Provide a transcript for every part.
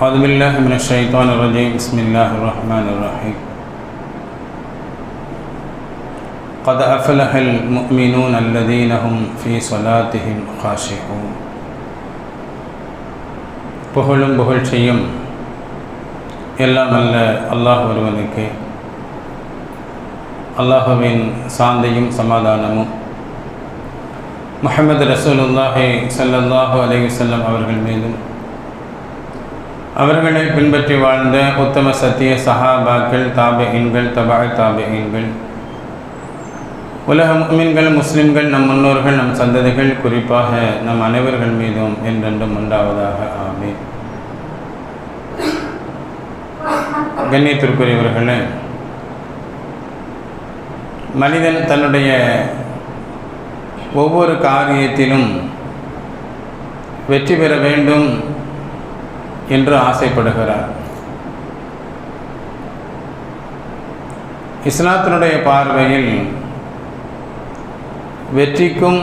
أعوذ بالله من الشيطان الرجيم بسم الله الرحمن الرحيم قد أفلح المؤمنون الذين هم في صلاتهم خاشعون புகழும் புகழ்ச்சியும் எல்லாம் அல்ல அல்லாஹ் ஒருவனுக்கு அல்லாஹுவின் சாந்தியும் சமாதானமும் முஹம்மது ரசூலுல்லாஹி ஸல்லல்லாஹு அலைஹி வஸல்லம் அவர்கள் மீதும் அவர்களை பின்பற்றி வாழ்ந்த உத்தம சத்திய சஹாபாக்கள் தாபெயின்கள் தபாய் தாபெயின்கள் உலக மீன்கள் முஸ்லிம்கள் நம் முன்னோர்கள் நம் சந்ததிகள் குறிப்பாக நம் அனைவர்கள் மீதும் என்றென்றும் உண்டாவதாக ஆமே கண்ணியத்திற்குரியவர்களே மனிதன் தன்னுடைய ஒவ்வொரு காரியத்திலும் வெற்றி பெற வேண்டும் என்று ஆசைப்படுகிறார். இஸ்லாத்தினுடைய பார்வையில் வெற்றிக்கும்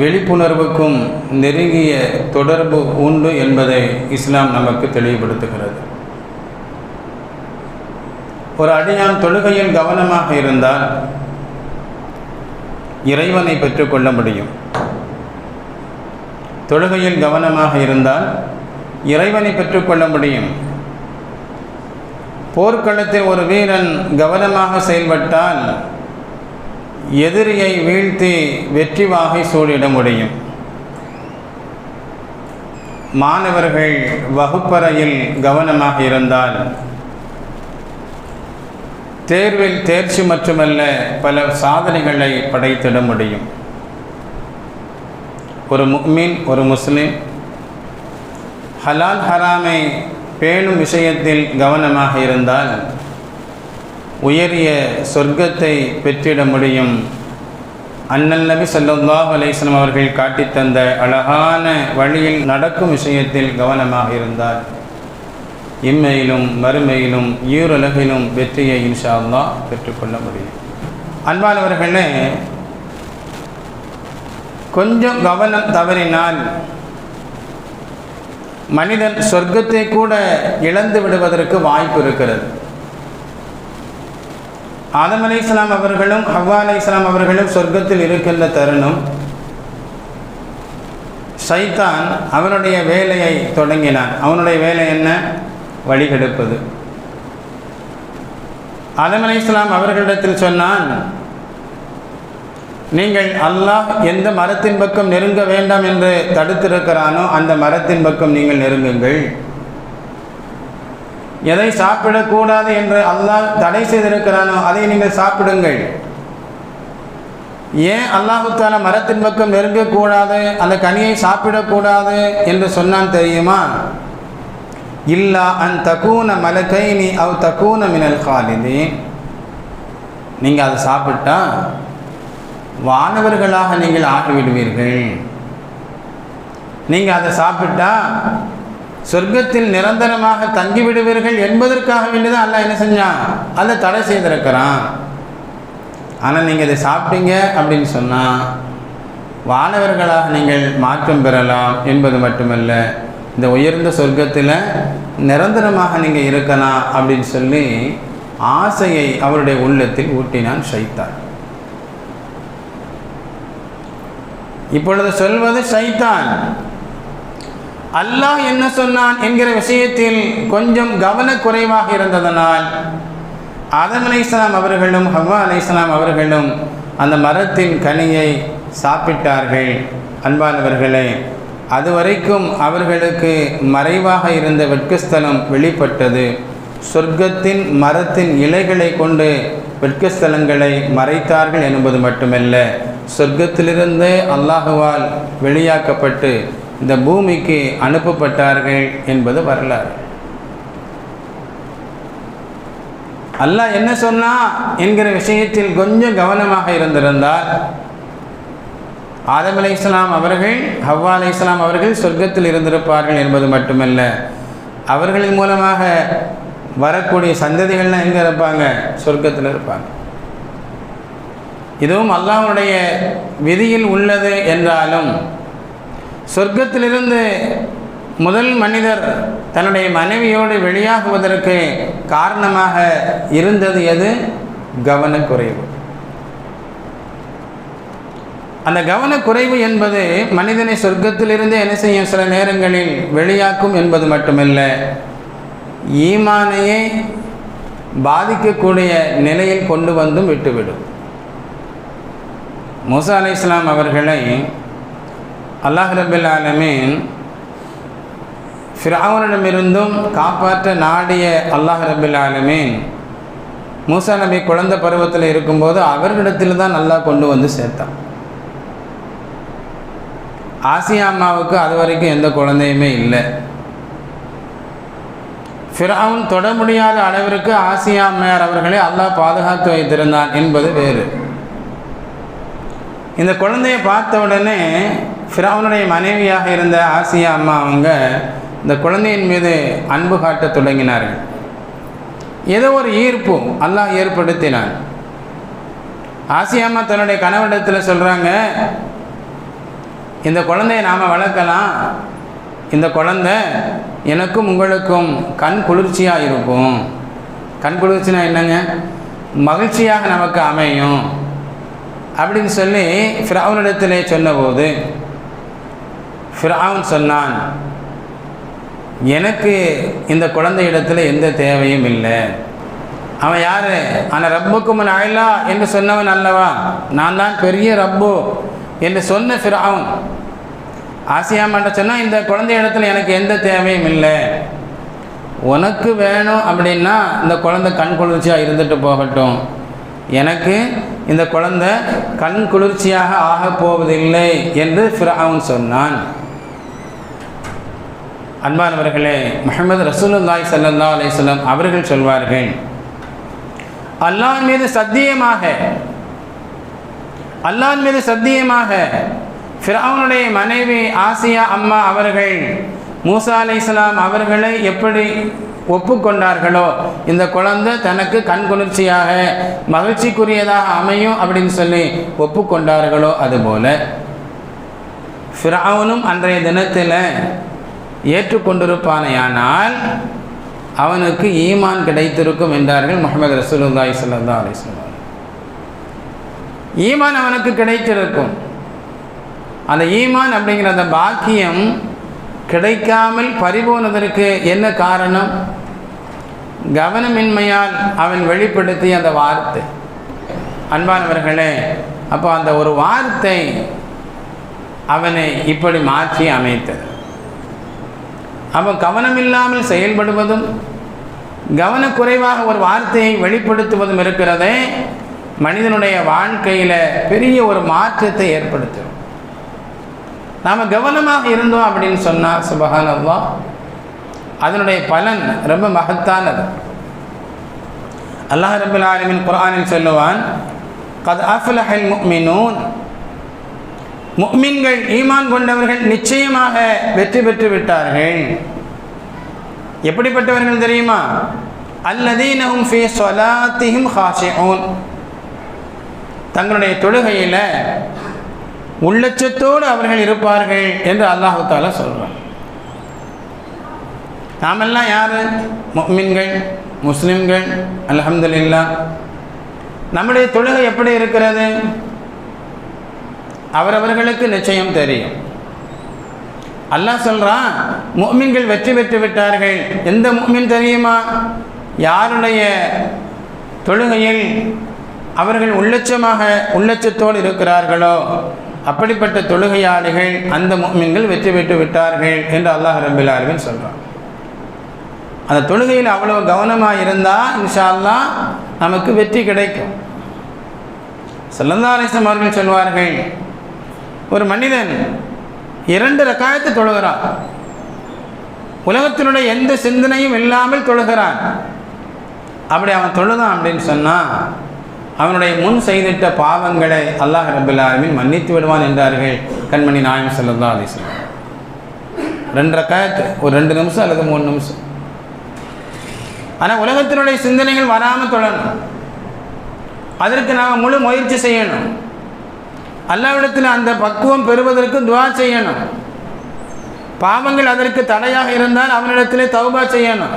விழிப்புணர்வுக்கும் நெருங்கிய தொடர்பு உண்டு என்பதை இஸ்லாம் நமக்கு தெளிவுபடுத்துகிறது. ஒரு அடியான் தொழுகையில் கவனமாக இருந்தால் இறைவனை பெற்றுக்கொள்ள முடியும். தொழுகையில் கவனமாக இருந்தால் இறைவனை பெற்றுக்கொள்ள முடியும் போர்க்களத்தில் ஒரு வீரன் கவனமாக செயல்பட்டால் எதிரியை வீழ்த்தி வெற்றி வாகை சூழிட முடியும். மாணவர்கள் வகுப்பறையில் கவனமாக இருந்தால் தேர்வில் தேர்ச்சி மட்டுமல்ல பல சாதனைகளை படைத்திட முடியும். ஒரு முக்மின் ஒரு முஸ்லீம் ஹலால் ஹராமை பேணும் விஷயத்தில் கவனமாக இருந்தால் உயரிய சொர்க்கத்தை பெற்றிட முடியும். அண்ணல் நபி சல்லாஹ் அலைஸ்லம் அவர்கள் காட்டித்தந்த அழகான வழியில் நடக்கும் விஷயத்தில் கவனமாக இருந்தால். இம்மையிலும் மறுமையிலும் ஈருலகிலும் வெற்றியை இன்ஷா அல்லா பெற்றுக்கொள்ள முடியும். அன்பானவர்களே கொஞ்சம் கவனம் தவறினால் மனிதன் சொர்க்கத்தை கூட இழந்து விடுவதற்கு வாய்ப்பு இருக்கிறது. ஆதம் அலை இஸ்லாம் அவர்களும் ஹவ்வா அலை இஸ்லாம் அவர்களும் சொர்க்கத்தில் இருக்கின்ற தருணம் சைத்தான் அவனுடைய வேலையை தொடங்கினான். அவனுடைய வேலை என்ன? வழிகெடுப்பது. ஆதம் அலை இஸ்லாம் அவர்களிடத்தில் சொன்னான் நீங்கள் அல்லாஹ் எந்த மரத்தின் பக்கம் நெருங்க வேண்டாம் என்று தடுத்திருக்கிறானோ அந்த மரத்தின் பக்கம் நீங்கள் நெருங்குங்கள். எதை சாப்பிடக்கூடாது என்று அல்லாஹ் தடை செய்திருக்கிறானோ அதை நீங்கள் சாப்பிடுங்கள். ஏன் அல்லாஹுத்தான மரத்தின் பக்கம் நெருங்கக்கூடாது அந்த கனியை சாப்பிடக்கூடாது என்று சொன்னான் தெரியுமா? இல்லா அன் தக்கூன மலக்கை நீ அவ் தக்கூன மினல் காலிதி நீங்கள் அதை சாப்பிட்டா வானவர்களாக நீங்கள் ஆகிவிடுவீர்கள். நீங்கள் அதை சாப்பிட்டா சொர்க்கத்தில் நிரந்தரமாக தங்கிவிடுவீர்கள் என்பதற்காக வேண்டிதான் அல்ல என்ன செஞ்சான் அதை தடை செய்திருக்கிறான். ஆனால் நீங்கள் இதை சாப்பிட்டீங்க அப்படின்னு சொன்னால் வானவர்களாக நீங்கள் மாற்றம் பெறலாம் என்பது மட்டுமல்ல இந்த உயர்ந்த சொர்க்கத்தில் நிரந்தரமாக நீங்கள் இருக்கலாம் அப்படின்னு சொல்லி ஆசையை அவருடைய உள்ளத்தில் ஊட்டினான் சைத்தான் இப்பொழுது சொல்வது சைத்தான். அல்லாஹ் என்ன சொன்னான் என்கிற விஷயத்தில் கொஞ்சம் கவனக்குறைவாக இருந்ததனால் ஆதம் அலை இஸ்லாம் அவர்களும் ஹவ்வா அலை இஸ்லாம் அவர்களும் அந்த மரத்தின் கனியை சாப்பிட்டார்கள். அன்பானவர்களே அதுவரைக்கும் அவர்களுக்கு மறைவாக இருந்த வெட்கஸ்தலம் வெளிப்பட்டது. சொர்க்கத்தின் மரத்தின் இலைகளை கொண்டு வெட்கஸ்தலங்களை மறைத்தார்கள் என்பது மட்டுமல்ல. சொர்க்கத்திலிருந்தே அல்லாஹுவால் வெளியாக்கப்பட்டு இந்த பூமிக்கு அனுப்பப்பட்டார்கள் என்பது வரலாறு. அல்லாஹ் என்ன சொன்னா என்கிற விஷயத்தில் கொஞ்சம் கவனமாக இருந்திருந்தால் ஆதம் அலை இஸ்லாம் அவர்கள் ஹவ்வா அலை இஸ்லாம் அவர்கள் சொர்க்கத்தில் இருந்திருப்பார்கள் என்பது மட்டுமல்ல அவர்களின் மூலமாக வரக்கூடிய சந்ததிகள்லாம் எங்கே இருப்பாங்க? சொர்க்கத்தில் இருப்பாங்க. இதுவும் அல்லாஹ்வுடைய விதியில் உள்ளது என்றாலும் சொர்க்கத்திலிருந்து முதல் மனிதர் தன்னுடைய மனைவியோடு வெளியாகுவதற்கு காரணமாக இருந்தது எது? கவனக்குறைவு. அந்த கவனக்குறைவு என்பது மனிதனை சொர்க்கத்திலிருந்தே என்ன செய்யும்? சில நேரங்களில் வெளியாக்கும் என்பது மட்டுமல்ல ஈமானையே பாதிக்கக்கூடிய நிலையில் கொண்டு வந்தும் விட்டுவிடும். மூசா அலி இஸ்லாம் அவர்களை அல்லாஹ் ரபில் ஆலமீன் ஃபிராவனிடமிருந்தும் காப்பாற்ற நாடிய அல்லாஹ் ரபில் ஆலமீன். மூசா நபி குழந்தை பருவத்தில் இருக்கும்போது அவர்களிடத்தில் தான் நல்லா கொண்டு வந்து சேர்த்தான். ஆசியா அம்மாவுக்கு அது வரைக்கும் எந்த குழந்தையுமே இல்லை. ஃபிரவுன் தொட முடியாத அளவிற்கு ஆசியா அம்மையார் அவர்களை அல்லாஹ் பாதுகாத்து வைத்திருந்தான் என்பது வேறு. இந்த குழந்தையை பார்த்த உடனே ஃபிராவனுடைய மனைவியாக இருந்த ஆசியா அம்மா அவங்க இந்த குழந்தையின் மீது அன்பு காட்டத் தொடங்கினார்கள். ஏதோ ஒரு ஈர்ப்பு அல்லாஹ் ஏற்படுத்தினான். ஆசியா அம்மா தன்னுடைய கணவனிடத்தில் சொல்கிறாங்க இந்த குழந்தையை நாம் வளர்க்கலாம். இந்த குழந்தை எனக்கும் உங்களுக்கும் கண் குளிர்ச்சியாக இருக்கும். கண் குளிர்ச்சினா என்னங்க? மகிழ்ச்சியாக நமக்கு அமையும். அப்படின்னு சொல்லி ஃபிரவுனிடத்திலே சொன்னபோது ஃபிரவுன் சொன்னான் எனக்கு இந்த குழந்தை இடத்துல எந்த தேவையும் இல்லை. அவன் யார்? ஆனால் ரப்புக்கும் ஆயிலா என்று சொன்னவன் அல்லவா? நான் தான் பெரிய ரப்பு என்று சொன்ன ஃபிரவுன் ஆசியாமட்ட சொன்னால் இந்த குழந்தை இடத்துல எனக்கு எந்த தேவையும் இல்லை. உனக்கு வேணும் அப்படின்னா இந்த குழந்தை கண் குளிர்ச்சியாக இருந்துட்டு போகட்டும். எனக்கு இந்த குழந்தை கண் குளிர்ச்சியாக ஆகப் போவதில்லை என்று ஃபிரவுன் சொன்னான். அன்பானவர்களே முகமது ரசூலுல்லாய் சல்லா அலிஸ்லாம் அவர்கள் சொல்வார்கள் அல்லாஹ் மீது சத்தியமாக அல்லாஹ் மீது சத்தியமாக ஃபிரவுனுடைய மனைவி ஆசியா அம்மா அவர்கள் மூசா அலை இஸ்லாம் அவர்களை எப்படி ஒப்புக்கொண்டார்களோ? இந்த குழந்தை தனக்கு கண் குளிர்ச்சியாக மகிழ்ச்சிக்குரியதாக அமையும் அப்படின்னு சொல்லி ஒப்புக்கொண்டார்களோ அதுபோல ஃபிரவுனும் அன்றைய தினத்தில் ஏற்றுக்கொண்டிருப்பானையானால் அவனுக்கு ஈமான் கிடைத்திருக்கும் என்றார்கள் முகமது ரசூலுல்லாய் சல்லா அலிஸ்லாம் ஈமான் அவனுக்கு கிடைத்திருக்கும். அந்த ஈமான் அப்படிங்கிற அந்த பாக்கியம் கிடைக்காமல் பறிபோனதற்கு என்ன காரணம்? கவனமின்மையால் அவன் வெளிப்படுத்திய அந்த வார்த்தை. அன்பானவர்களே அப்போ அந்த ஒரு வார்த்தை அவனை இப்படி மாற்றி அமைத்தது. அவன் கவனமில்லாமல் செயல்படுவதும் கவனக்குறைவாக ஒரு வார்த்தையை வெளிப்படுத்துவதும் இருக்கிறதே மனிதனுடைய வாழ்க்கையில் பெரிய ஒரு மாற்றத்தை ஏற்படுத்தும். நாம் கவனமாக இருந்தோம் அப்படின்னு சொன்னால் சுபகானல்லா அதனுடைய பலன் ரொம்ப மகத்தானது. அல்லாஹ் ரபுல் ஆலமின் குரானில் சொல்லுவான் கத் அஃபலஹல் முக்மினூன் முக்மின்கள் ஈமான் கொண்டவர்கள் நிச்சயமாக வெற்றி பெற்று விட்டார்கள். எப்படிப்பட்டவர்கள் தெரியுமா? அல்லதீனஹும் ஃபி சொலாத்திஹிம் ஹாஷிஊன். தங்களுடைய தொழுகையில் உள்ளச்சத்தோடு அவர்கள் இருப்பார்கள் என்று அல்லாஹு தாலா சொல்கிறான் நாமெல்லாம் யார்? முக்மின்கள் முஸ்லிம்கள் அலமதுல்லா நம்முடைய தொழுகை எப்படி இருக்கிறது? அவரவர்களுக்கு நிச்சயம் தெரியும். அல்லாஹ் சொல்கிறான் முக்மின்கள் வெற்றி பெற்று விட்டார்கள். எந்த முக்மின் தெரியுமா? யாருடைய தொழுகையில் அவர்கள் உள்ளச்சமாக உள்ளச்சத்தோடு இருக்கிறார்களோ? அப்படிப்பட்ட தொழுகையாளிகள் அந்த மீன்கள் வெற்றி பெற்று விட்டார்கள் என்று அல்லாஹ் ரபில் ஆலமின் சொல்கிறான் அந்த தொழுகையில் அவ்வளோ கவனமாக இருந்தால் இன்ஷால்லா நமக்கு வெற்றி கிடைக்கும். செல்லந்தாலேசம் அவர்கள் சொல்வார்கள் ஒரு மனிதன் இரண்டு ரக்காயத்தை தொழுகிறான். உலகத்தினுடைய எந்த சிந்தனையும் இல்லாமல் தொழுகிறான். அப்படி அவன் தொழுதான் அப்படின்னு சொன்னால் அவனுடைய முன் செய்திட்ட பாவங்களை அல்லாஹ் ரபுல் மன்னித்து விடுவான் என்றார்கள். கண்மணி நாயம் செல்லல்லா அலிஸ்லாம் ரெண்டரை காயத்து ஒரு ரெண்டு நிமிஷம் அல்லது மூணு நிமிஷம். ஆனால் உலகத்தினுடைய சிந்தனைகள் வராமல் தொடரணும். அதற்கு நாம் முழு முயற்சி செய்யணும். அல்லாவிடத்தில் அந்த பக்குவம் பெறுவதற்கு துவா செய்யணும். பாவங்கள் அதற்கு தடையாக இருந்தால் அவனிடத்திலே தௌபா செய்யணும்.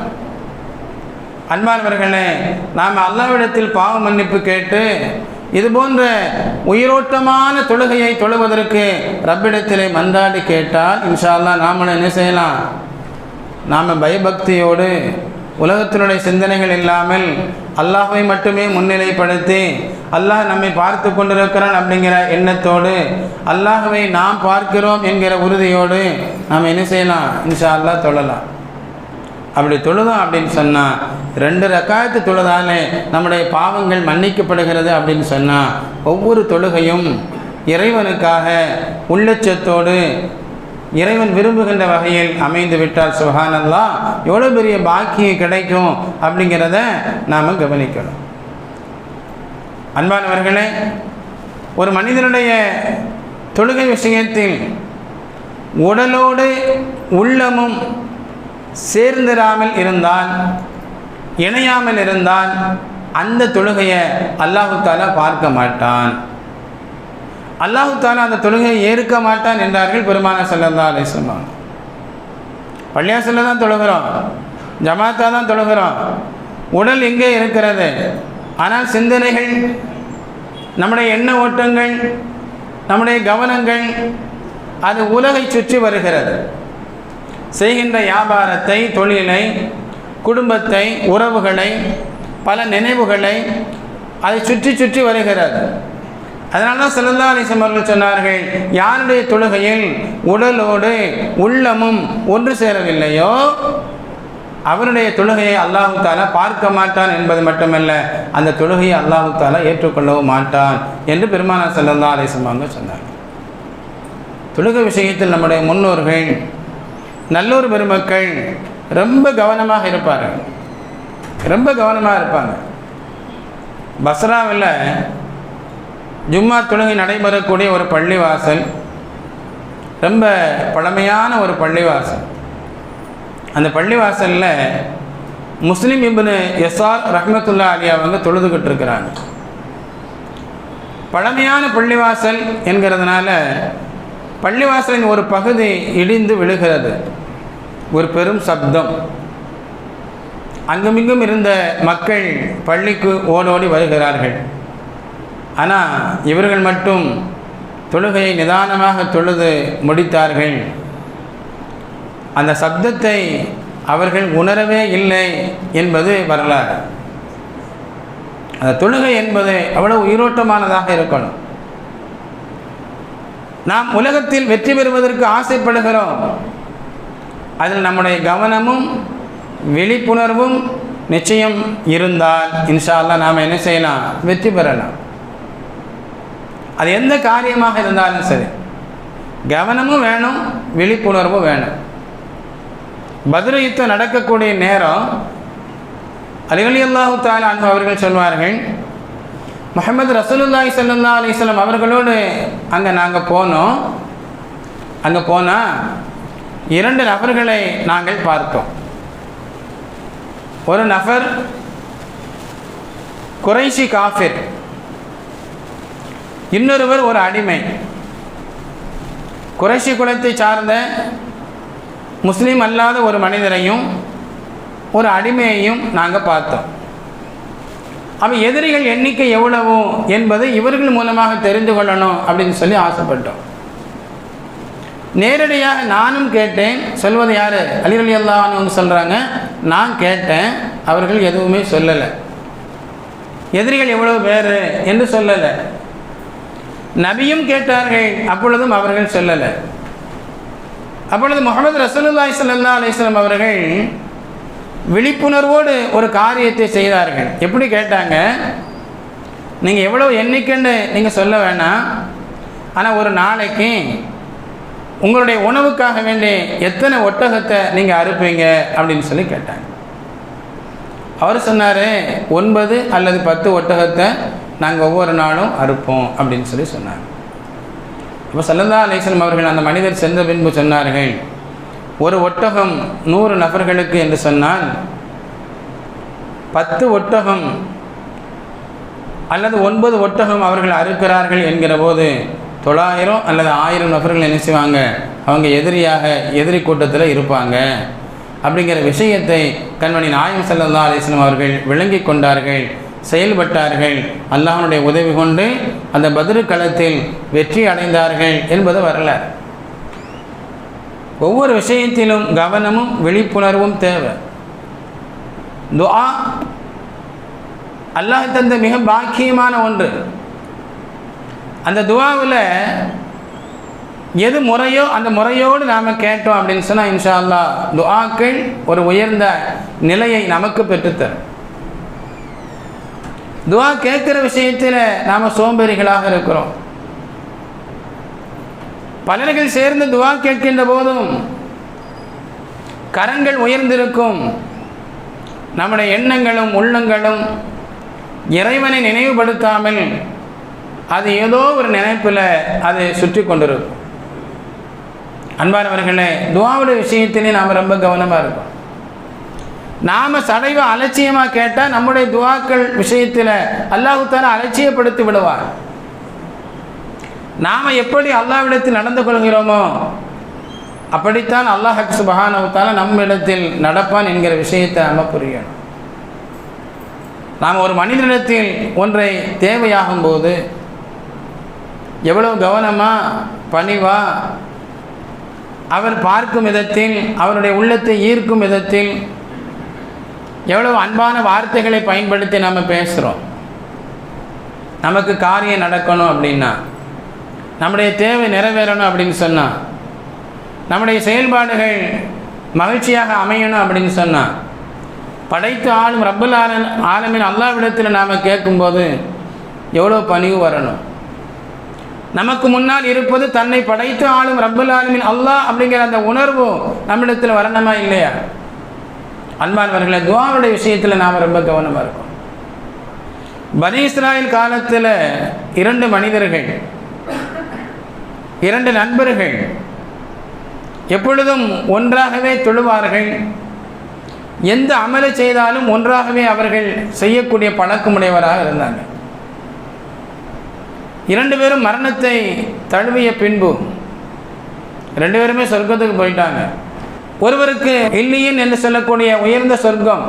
அன்பானவர்களே நாம் அல்லாவிடத்தில் பாவ மன்னிப்பு கேட்டு இது போன்ற உயிரோட்டமான தொழுகையை தொழுவதற்கு ரப்பிடத்திலே மன்றாடி கேட்டால் இன்ஷா நாமளும் என்ன செய்யலாம்? நாம் பயபக்தியோடு உலகத்தினுடைய சிந்தனைகள் இல்லாமல் அல்லாஹை மட்டுமே முன்னிலைப்படுத்தி அல்லாஹ் நம்மை பார்த்து கொண்டிருக்கிறான் அப்படிங்கிற எண்ணத்தோடு அல்லாஹவை நாம் பார்க்கிறோம் என்கிற உறுதியோடு நாம் என்ன செய்யலாம்? இன்ஷா அல்லா தொழலாம். அப்படி தொழுதோம் அப்படின்னு சொன்னால் ரெண்டு ரக்காயத்து தொழுதாலே நம்முடைய பாவங்கள் மன்னிக்கப்படுகிறது அப்படின்னு சொன்னால் ஒவ்வொரு தொழுகையும் இறைவனுக்காக உள்ளச்சத்தோடு இறைவன் விரும்புகின்ற வகையில் அமைந்து விட்டால் சுகானந்தா எவ்வளோ பெரிய பாக்கியம் கிடைக்கும் அப்படிங்கிறத நாம் கவனிக்கணும். அன்பானவர்களே ஒரு மனிதனுடைய தொழுகை விஷயத்தில் உடலோடு உள்ளமும் சேர்ந்திராமல் இருந்தால் இணையாமல் இருந்தால் அந்த தொழுகையை அல்லாஹு தாலா பார்க்க மாட்டான். அல்லாஹு தாலா அந்த தொழுகையை ஏற்க மாட்டான் என்றார்கள் பெருமான செல்லந்தா பள்ளியா செல்ல தான் தொழுகிறோம். ஜமாத்தா தான் தொழுகிறோம். உடல் எங்கே இருக்கிறது? ஆனால் சிந்தனைகள் நம்முடைய எண்ண ஓட்டங்கள் நம்முடைய கவனங்கள் அது உலகை சுற்றி வருகிறது. செய்கின்ற வியாபாரத்தை தொழிலை குடும்பத்தை உறவுகளை பல நினைவுகளை அதை சுற்றி சுற்றி வருகிறது. அதனால தான் செல்லல்லா அலிசம் அவர்கள் சொன்னார்கள் யாருடைய தொழுகையில் உடலோடு உள்ளமும் ஒன்று சேரவில்லையோ அவருடைய தொழுகையை அல்லாஹு தாலா பார்க்க மாட்டான் என்பது மட்டுமல்ல அந்த தொழுகையை அல்லாஹு தாலா ஏற்றுக்கொள்ளவும் மாட்டான் என்று பெருமானா செல்லல்லா அலிசம் அவங்க சொன்னார்கள். தொழுகை விஷயத்தில் நம்முடைய முன்னோர்கள் நல்லூர் பெருமக்கள் ரொம்ப கவனமாக இருப்பார் ரொம்ப கவனமாக இருப்பாங்க. பஸ்ராவில் ஜும்மா தொழுகை நடைபெறக்கூடிய ஒரு பள்ளிவாசல் ரொம்ப பழமையான ஒரு பள்ளிவாசல். அந்த பள்ளிவாசலில் முஸ்லீம் இப்னு எஸ்ஆர் ரஹ்மத்துல்லா அலியா அவங்க தொழுதுகிட்டு இருக்கிறாங்க. பழமையான பள்ளிவாசல் என்கிறதுனால பள்ளிவாசலின் ஒரு பகுதி இடிந்து விழுகிறது. ஒரு பெரும் சப்தம். அங்குமிங்கும் இருந்த மக்கள் பள்ளிக்கு ஓடோடி வருகிறார்கள். ஆனால் இவர்கள் மட்டும் தொழுகையை நிதானமாக தொழுது முடித்தார்கள். அந்த சப்தத்தை அவர்கள் உணரவே இல்லை என்பது வரலாறு. அந்த தொழுகை என்பது அவ்வளவு உயிரோட்டமானதாக இருக்கணும். நாம் உலகத்தில் வெற்றி பெறுவதற்கு ஆசைப்படுகிறோம். அதில் நம்முடைய கவனமும் விழிப்புணர்வும் நிச்சயம் இருந்தால் இன்ஷா நாம் என்ன செய்யலாம்? வெற்றி பெறலாம். அது எந்த காரியமாக இருந்தாலும் சரி. கவனமும் வேணும் விழிப்புணர்வும் வேணும். பதில் யுத்தம் நடக்கக்கூடிய நேரம் அலிவலி அல்லாஹு தாலா அன்பு அவர்கள் சொல்வார்கள் முகமது ரசூலுல்லாஹி சல்லா அலிஸ்லாம் அவர்களோடு அங்கே நாங்கள் போனோம். அங்கே போனால் இரண்டு நபர்களை நாங்கள் பார்த்தோம். ஒரு நபர் குறைஷி காஃபிர் இன்னொருவர் ஒரு அடிமை. குறைஷி குலத்தை சார்ந்த முஸ்லீம் அல்லாத ஒரு மனிதரையும் ஒரு அடிமையையும் நாங்கள் பார்த்தோம். அப்போ எதிரிகள் எண்ணிக்கை எவ்வளவு என்பது இவர்கள் மூலமாக தெரிந்து கொள்ளணும் அப்படின்னு சொல்லி ஆசைப்பட்டோம். நேரடியாக நானும் கேட்டேன் சொல்வது யார்? அலி அலி அல்லான்னு சொல்கிறாங்க நான் கேட்டேன் அவர்கள் எதுவுமே சொல்லலை. எதிரிகள் எவ்வளோ பேர் என்று சொல்லலை. நபியும் கேட்டார்கள் அப்பொழுதும் அவர்கள் சொல்லலை. அப்பொழுது முகமது ரசூலுல்லாய் சல்லா அலிஸ்லாம் அவர்கள் விழிப்புணர்வோடு ஒரு காரியத்தை செய்தார்கள். எப்படி கேட்டாங்க? நீங்கள் எவ்வளோ எண்ணிக்கைன்னு நீங்கள் சொல்ல வேணாம் ஆனால் ஒரு நாளைக்கு உங்களுடைய உணவுக்காக வேண்டி எத்தனை ஒட்டகத்தை நீங்கள் அறுப்பீங்க அப்படின்னு சொல்லி கேட்டாங்க. அவர் சொன்னார் ஒன்பது அல்லது பத்து ஒட்டகத்தை நாங்கள் ஒவ்வொரு நாளும் அறுப்போம் அப்படின்னு சொல்லி சொன்னாங்க இப்போ சல்லந்தா அலிஸ்லம் அவர்கள் அந்த மனிதர் சென்ற பின்பு சொன்னார்கள் ஒரு ஒட்டகம் நூறு நபர்களுக்கு என்று சொன்னால் பத்து ஒட்டகம் அல்லது ஒன்பது ஒட்டகம் அவர்கள் அறுக்கிறார்கள் என்கிற போது தொள்ளாயிரம் அல்லது ஆயிரம் நபர்கள் என்ன செய்வாங்க? அவங்க எதிரியாக எதிரி கூட்டத்தில் இருப்பாங்க. அப்படிங்கிற விஷயத்தை கண்மணி நாயம் சல்லா அலிஸ்லாம் அவர்கள் விளங்கி கொண்டார்கள் செயல்பட்டார்கள். அல்லாஹனுடைய உதவி கொண்டு அந்த பதிரு களத்தில் வெற்றி அடைந்தார்கள் என்பது வரலாறு. ஒவ்வொரு விஷயத்திலும் கவனமும் விழிப்புணர்வும் தேவை. துஆ அல்லாஹ் தந்த மிக பாக்கியமான ஒன்று. அந்த துவாவில் எது முறையோ அந்த முறையோடு நாம் கேட்டோம் அப்படின்னு சொன்னால் இன்ஷா அல்லா துஆக்கள் ஒரு உயர்ந்த நிலையை நமக்கு பெற்றுத்தரும். துவா கேட்குற விஷயத்தில் நாம் சோம்பேறிகளாக இருக்கிறோம். பலர்கள் சேர்ந்து துவா கேட்கின்ற போதும் கரங்கள் உயர்ந்திருக்கும். நம்முடைய எண்ணங்களும் உள்ளங்களும் இறைவனை நினைவுபடுத்தாமல் அது ஏதோ ஒரு நினைப்பில் அது சுற்றி கொண்டிருக்கும். அன்பானவர்களே துவாவுடைய விஷயத்திலே நாம் ரொம்ப கவனமாக இருக்கோம் நாம் சடைவ அலட்சியமாக கேட்டால் நம்முடைய துவாக்கள் விஷயத்தில் அல்லாஹுத்தால அலட்சியப்படுத்தி விடுவார். நாம் எப்படி அல்லாவிடத்தில் நடந்து கொள்கிறோமோ அப்படித்தான் அல்லாஹ் சுபஹானவத்தால நம்மிடத்தில் நடப்பான் என்கிற விஷயத்தை நம்ம புரியணும். நாம் ஒரு மனிதனிடத்தில் ஒன்றை தேவையாகும் போது எவ்வளோ கவனமாக பணிவா? அவர் பார்க்கும் விதத்தில் அவருடைய உள்ளத்தை ஈர்க்கும் விதத்தில் எவ்வளவு அன்பான வார்த்தைகளை பயன்படுத்தி நம்ம பேசுகிறோம் நமக்கு காரியம் நடக்கணும் அப்படின்னா நம்முடைய தேவை நிறைவேறணும் அப்படின்னு சொன்னால் நம்முடைய செயல்பாடுகள் மகிழ்ச்சியாக அமையணும் அப்படின்னு சொன்னால் படைத்து ஆளும் ரப்பல் ஆலன் ஆலமின் அல்லாவிடத்தில் நாம் கேட்கும்போது எவ்வளோ பணிவு வரணும்? நமக்கு முன்னால் இருப்பது தன்னை படைத்து ஆளும் ரப்பல் ஆலமின் அல்லாஹ் அப்படிங்கிற அந்த உணர்வு நம்மிடத்தில் வரணுமா இல்லையா? அன்பானவர்களை துவாவுடைய விஷயத்தில் நாம் ரொம்ப கவனமாக இருக்கோம் பனி இஸ்ராயல் காலத்தில் இரண்டு மனிதர்கள் இரண்டு நண்பர்கள் எப்பொழுதும் ஒன்றாகவே தொழுவார்கள். எந்த அமலை செய்தாலும் ஒன்றாகவே அவர்கள் செய்யக்கூடிய பழக்கமுடையவராக இருந்தாங்க. இரண்டு பேரும் மரணத்தை தழுவிய பின்பு ரெண்டு பேருமே சொர்க்கத்துக்கு போயிட்டாங்க. ஒருவருக்கு இல்லியின் என்று சொல்லக்கூடிய உயர்ந்த சொர்க்கம்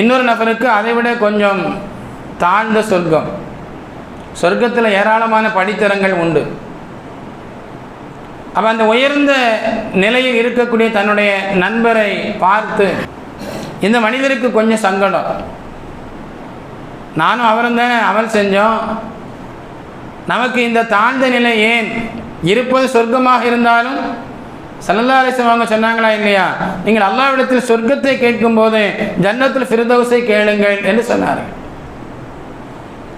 இன்னொரு நபருக்கு அதை விட கொஞ்சம் தாழ்ந்த சொர்க்கம். சொர்க்கத்தில் ஏராளமான படித்தரங்கள் உண்டு. அப்போ அந்த உயர்ந்த நிலையில் இருக்கக்கூடிய தன்னுடைய நண்பரை பார்த்து இந்த மனிதருக்கு கொஞ்சம் சங்கடம். நானும் அவரும் தானே அவர் செஞ்சோம். நமக்கு இந்த தாழ்ந்த நிலை ஏன்? இருப்பது சொர்க்கமாக இருந்தாலும் சல்லல்லா அலிஸ்லாம் அவங்க சொன்னாங்களா இல்லையா? நீங்கள் அல்லாவிடத்தில் சொர்க்கத்தை கேட்கும்போது ஜன்னத்தில் ஃபிர்தௌஸை கேளுங்கள் என்று சொன்னார்கள்.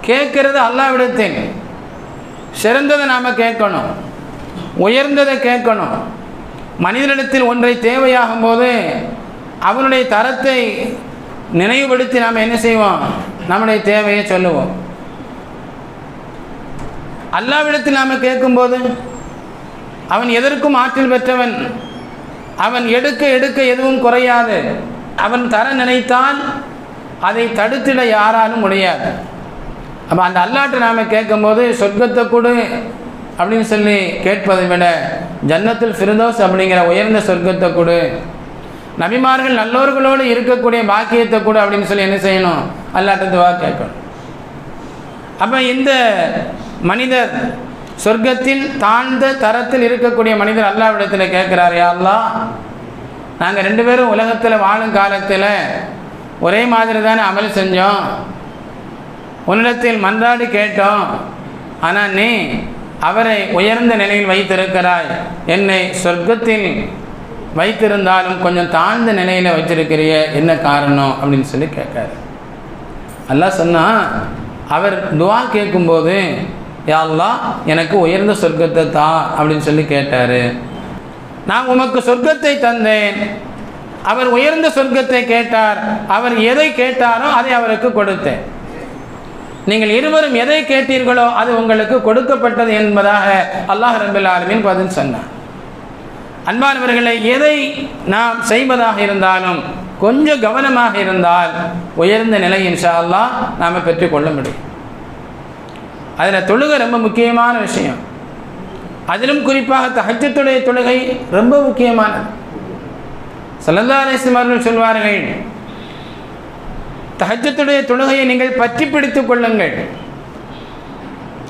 கேட்கிறது அல்லாவிடத்தில் சிறந்ததை நாம் கேட்கணும். உயர்ந்ததை கேட்கணும். மனிதனிடத்தில் ஒன்றை தேவையாகும் போது அவனுடைய தரத்தை நினைவுபடுத்தி நாம் என்ன செய்வோம்? நம்முடைய தேவையை சொல்லுவோம். அல்லாவிடத்தில் நாம் கேட்கும்போது அவன் எதற்கும் ஆற்றல் பெற்றவன். அவன் எடுக்க எடுக்க எதுவும் குறையாது. அவன் தர நினைத்தால் அதை தடுத்திட யாராலும் முடியாது. அப்போ அந்த அல்லாட்டை நாம் கேட்கும்போது சொர்க்கத்தை கொடு அப்படின்னு சொல்லி கேட்பதை விட ஜன்னத்தில் ஃபிரதோஸ் அப்படிங்கிற உயர்ந்த சொர்க்கத்தை கொடு. நபிமார்கள் நல்லோர்களோடு இருக்கக்கூடிய பாக்கியத்தை கொடு அப்படின்னு சொல்லி என்ன செய்யணும்? அல்லாட்ட கேட்கணும். அப்போ இந்த மனிதர் சொர்க்கத்தில் தாழ்ந்த தரத்தில் இருக்கக்கூடிய மனிதர் அல்லாவிடத்தில் கேட்குறாரு யா நாங்கள் ரெண்டு பேரும் உலகத்தில் வாழும் காலத்தில் ஒரே மாதிரி தானே அமல் செஞ்சோம். உன்னிடத்தில் மன்றாடி கேட்டோம். ஆனால் நீ அவரை உயர்ந்த நிலையில் வைத்திருக்கிறாய். என்னை சொர்க்கத்தில் வைத்திருந்தாலும் கொஞ்சம் தாழ்ந்த நிலையில் வைத்திருக்கிறிய என்ன காரணம்? அப்படின்னு சொல்லி கேட்காரு அல்லா சொன்னால் அவர் துவா கேட்கும்போது யா எனக்கு உயர்ந்த சொர்க்கத்தை தா அப்படின்னு சொல்லி கேட்டார். நான் உமக்கு சொர்க்கத்தை தந்தேன். அவர் உயர்ந்த சொர்க்கத்தை கேட்டார். அவர் எதை கேட்டாரோ அதை அவருக்கு கொடுத்தேன். நீங்கள் இருவரும் எதை கேட்டீர்களோ அது உங்களுக்கு கொடுக்கப்பட்டது என்பதாக அல்லாஹ் ரபில் ஆலமின் பதில் சொன்னார். அன்பானவர்களை எதை நாம் செய்வதாக இருந்தாலும் கொஞ்சம் கவனமாக இருந்தால் உயர்ந்த நிலை இன்ஷா அல்லா நாம் பெற்றுக்கொள்ள முடியும். அதில் தொழுகை ரொம்ப முக்கியமான விஷயம். அதிலும் குறிப்பாக தஹஜத்துடைய தொழுகை ரொம்ப முக்கியமானது. சல்லல்லா அலிஸ்லாம் அவர்கள் சொல்வார்கள் தஹஜத்துடைய தொழுகையை நீங்கள் பற்றி பிடித்துக் கொள்ளுங்கள்.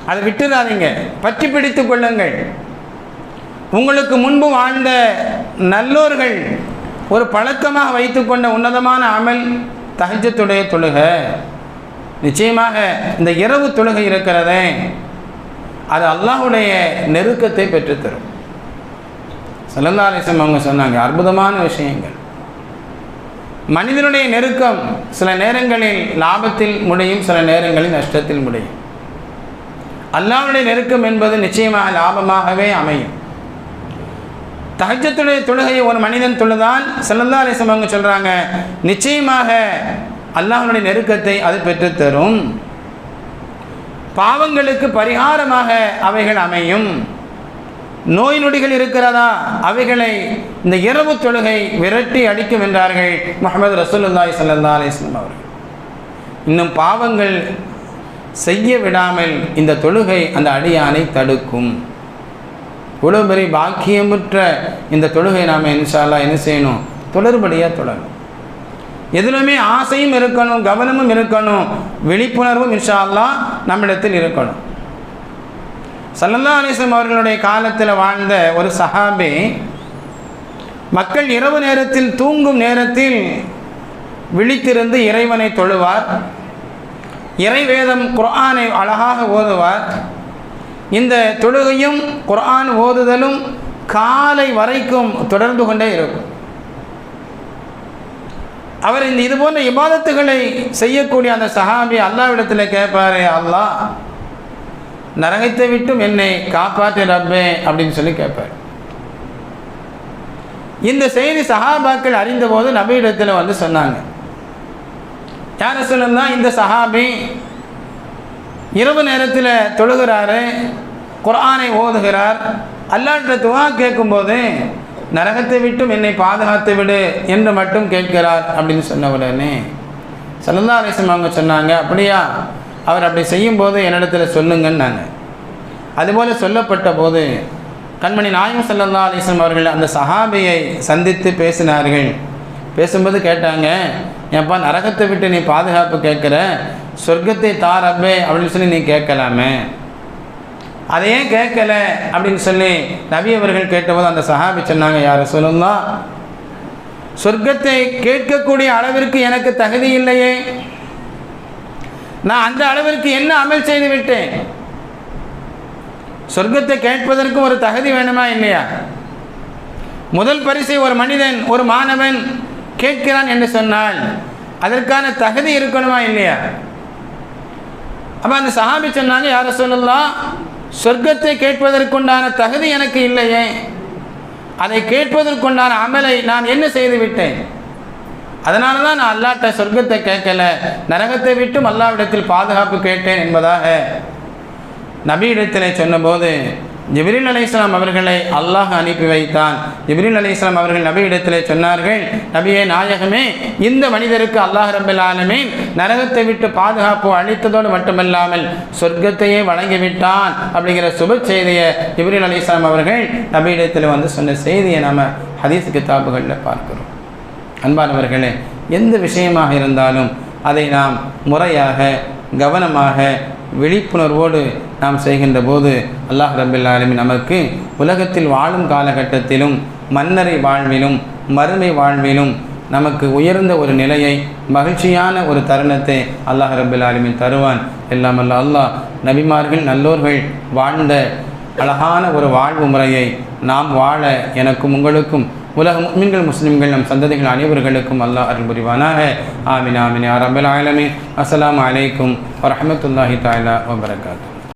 அதை விட்டுறாதீங்க. பற்றி பிடித்துக் கொள்ளுங்கள். உங்களுக்கு முன்பு வாழ்ந்த நல்லோர்கள் ஒரு பழக்கமாக வைத்துக்கொண்ட உன்னதமான அமல் தஹஜத்துடைய தொழுகை. நிச்சயமாக இந்த இரவு தொழுகை இருக்கிறதே அது அல்லாஹுடைய நெருக்கத்தை பெற்றுத்தரும். சல்லல்லா அவங்க சொன்னாங்க அற்புதமான விஷயங்கள். மனிதனுடைய நெருக்கம் சில நேரங்களில் லாபத்தில் முடியும் சில நேரங்களில் நஷ்டத்தில் முடியும். அல்லாவுடைய நெருக்கம் என்பது நிச்சயமாக லாபமாகவே அமையும். தகஜத்துடைய தொழுகையை ஒரு மனிதன் தொழுதான் சல்லல்லா அலிஸ்லம் அவங்க சொல்கிறாங்க நிச்சயமாக அல்லாஹனுடைய நெருக்கத்தை அது பெற்றுத்தரும். பாவங்களுக்கு பரிகாரமாக அவைகள் அமையும். நோய் நொடிகள் இருக்கிறதா? அவைகளை இந்த இரவு தொழுகை விரட்டி அடிக்கும் என்றார்கள் முகமது ரசூலுல்லாய் சல்லா அலிஸ்லாம் அவர்கள். இன்னும் பாவங்கள் செய்ய விடாமல் இந்த தொழுகை அந்த அடியானை தடுக்கும். இவ்வளோ பெரிய பாக்கியமுற்ற இந்த தொழுகை நாம் இன்ஷால்லா என்ன செய்யணும்? தொடர்படியாக தொடரும் எதுலுமே ஆசையும் இருக்கணும் கவனமும் இருக்கணும் விழிப்புணர்வும் இன்ஷா அல்லா நம்மிடத்தில் இருக்கணும். சல்லல்லா அலிஸ்லம் அவர்களுடைய காலத்தில் வாழ்ந்த ஒரு சஹாபி மக்கள் இரவு நேரத்தில் தூங்கும் நேரத்தில் விழித்திருந்து இறைவனை தொழுவார். இறைவேதம் குர்ஆனை அழகாக ஓதுவார். இந்த தொழுகையும் குர்ஆன் ஓதுதலும் காலை வரைக்கும் தொடர்ந்து கொண்டே இருக்கும். அவர் இந்த இது போன்ற இபாதத்துகளை செய்யக்கூடிய அந்த சஹாபி அல்லாவிடத்தில் கேட்பாரு அல்லாஹ் நரகத்தை விட்டும் என்னை காப்பாற்று ரப்பே அப்படின்னு சொல்லி கேட்பார் இந்த செய்தி சஹாபாக்கள் அறிந்தபோது நபியிடத்தில் வந்து சொன்னாங்க. யார சொல்லுன்னா இந்த சஹாபி இரவு நேரத்தில் தொழுகிறாரு குர்ஆனை ஓதுகிறார் அல்லாட்ட துவா கேட்கும்போது நரகத்தை விட்டும் என்னை பாதுகாத்து விடு என்று மட்டும் கேட்கிறார் அப்படின்னு சொன்ன உடனே சல்லல்லா அலிஸ்லம் அவங்க சொன்னாங்க அப்படியா? அவர் அப்படி செய்யும்போது என்னிடத்தில் சொல்லுங்கன்னாங்க அதுபோல் சொல்லப்பட்ட போது கண்மணி நாயம் சல்லல்லா அலிஸ்லம் அவர்கள் அந்த சஹாபியை சந்தித்து பேசினார்கள். பேசும்போது கேட்டாங்க ஏப்பா நரகத்தை விட்டு நீ பாதுகாப்பு கேட்குற சொர்க்கத்தை தாரப்பே அப்படின்னு சொல்லி நீ கேட்கலாமே. அதை ஏன் கேட்கல அப்படின்னு சொல்லி நபி அவர்கள் கேட்டபோது அந்த சஹாபி சொன்னாங்க யார் சொல்லுங்களா சொர்க்கத்தை கேட்கக்கூடிய அளவிற்கு எனக்கு தகுதி இல்லையே. நான் அந்த அளவிற்கு என்ன அமல் செய்து விட்டேன்? சொர்க்கத்தை கேட்பதற்கு ஒரு தகுதி வேணுமா இல்லையா? முதல் பரிசை ஒரு மனிதன் ஒரு மாணவன் கேட்கிறான் என்று சொன்னால் அதற்கான தகுதி இருக்கணுமா இல்லையா? அப்போ அந்த சஹாபி சொன்னாங்க யார சொல்லலாம் சொர்க்கத்தை கேட்பதற்குண்டான தகுதி எனக்கு இல்லையே. அதை கேட்பதற்குண்டான அமலை நான் என்ன செய்து விட்டேன்? அதனால தான் நான் அல்லாட்ட சொர்க்கத்தை கேட்கல. நரகத்தை விட்டும் அல்லாவிடத்தில் பாதுகாப்பு கேட்டேன் என்பதாக நபியிடத்திலே சொன்னபோது ஜிப்ரீல் அலைஹிஸ்லாம் அவர்களை அல்லாஹ் அனுப்பி வைத்தான். ஜிப்ரீல் அலைஹிஸ்லாம் அவர்கள் நபியிடத்திலே சொன்னார்கள் நபியே நாயகமே இந்த மனிதருக்கு அல்லாஹ் ரபுல் நரகத்தை விட்டு பாதுகாப்பு அளித்ததோடு மட்டுமல்லாமல் சொர்க்கத்தையே வழங்கிவிட்டான். அப்படிங்கிற சுப செய்தியை ஜிப்ரீல் அலைஹிஸ்லாம் அவர்கள் நபியிடத்தில் வந்து சொன்ன செய்தியை நாம் ஹதீஸ் கிதாபுகளில் பார்க்கிறோம். அன்பானவர்களே எந்த விஷயமாக இருந்தாலும் அதை நாம் முறையாக கவனமாக விழிப்புணர்வோடு நாம் செய்கின்ற போது அல்லாஹ் ரபில் ஆலமி நமக்கு உலகத்தில் வாழும் காலகட்டத்திலும் மன்னரை வாழ்விலும் மறுமை வாழ்விலும் நமக்கு உயர்ந்த ஒரு நிலையை மகிழ்ச்சியான ஒரு தருணத்தை அல்லாஹ் ரபில் ஆலமின் தருவான். எல்லாம் அல்லாஹ் நபிமார்கள் நல்லோர்கள் வாழ்ந்த அழகான ஒரு வாழ்வு முறையை நாம் வாழ எனக்கும் உங்களுக்கும் உலக முஸ்லிம்கள் முஸ்லிம்கள் நம் சந்ததிகள் அனைவர்களுக்கும் அல்லாஹ் அருள் புரிவானாக ஆமின் ஆமின் அரபல் ஆலமின் அஸ்ஸலாமு அலைக்கும் வரஹமத்துல்லாஹி தாலா வபரகாத்து